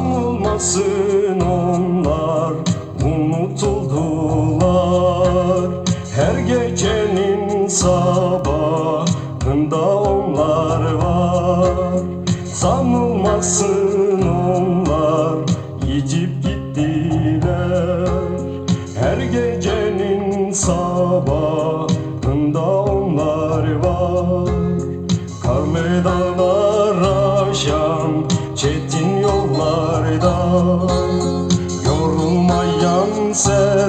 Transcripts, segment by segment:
Sanılmasın onlar. Unutuldular. Her gecenin sabahında onlar var. Sanılmasın onlar. Yitip gittiler. Her gecenin sabahında onlar var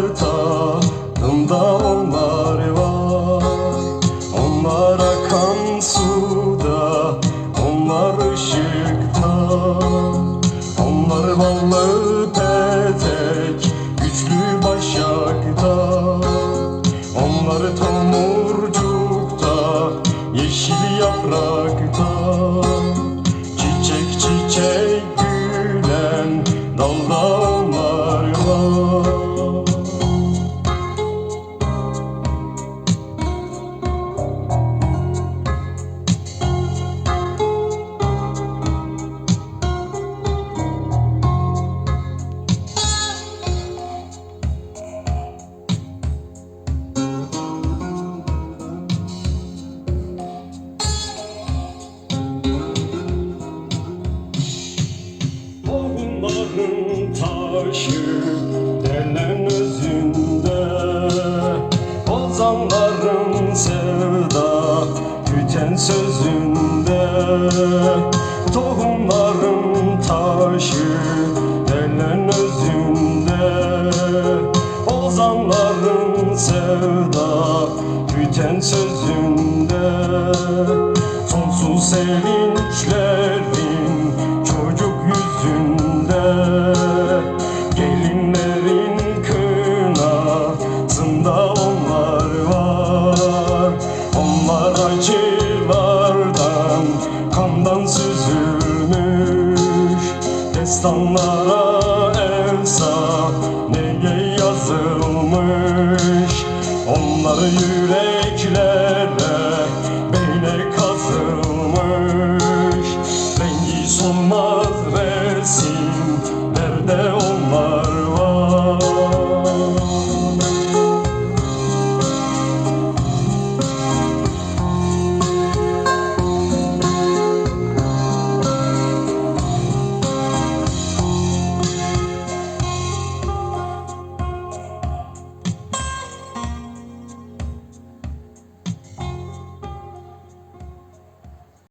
sertadımda onlar var. Onlar akan suda, onlar ışıkta. Onlar ballı petek, güçlü başakta. Onlar tomurcukta, yeşil yaprakta sözünde Tohumların taşı delen özünde Ozanların sevda güten sözünde Sonsuz sevinçlerin çocuk yüzünde Gelinlerin kınasında onlar var. Onlar acılardan, kandan süzülmüş Destanlara efsaneye yazılmış? Onları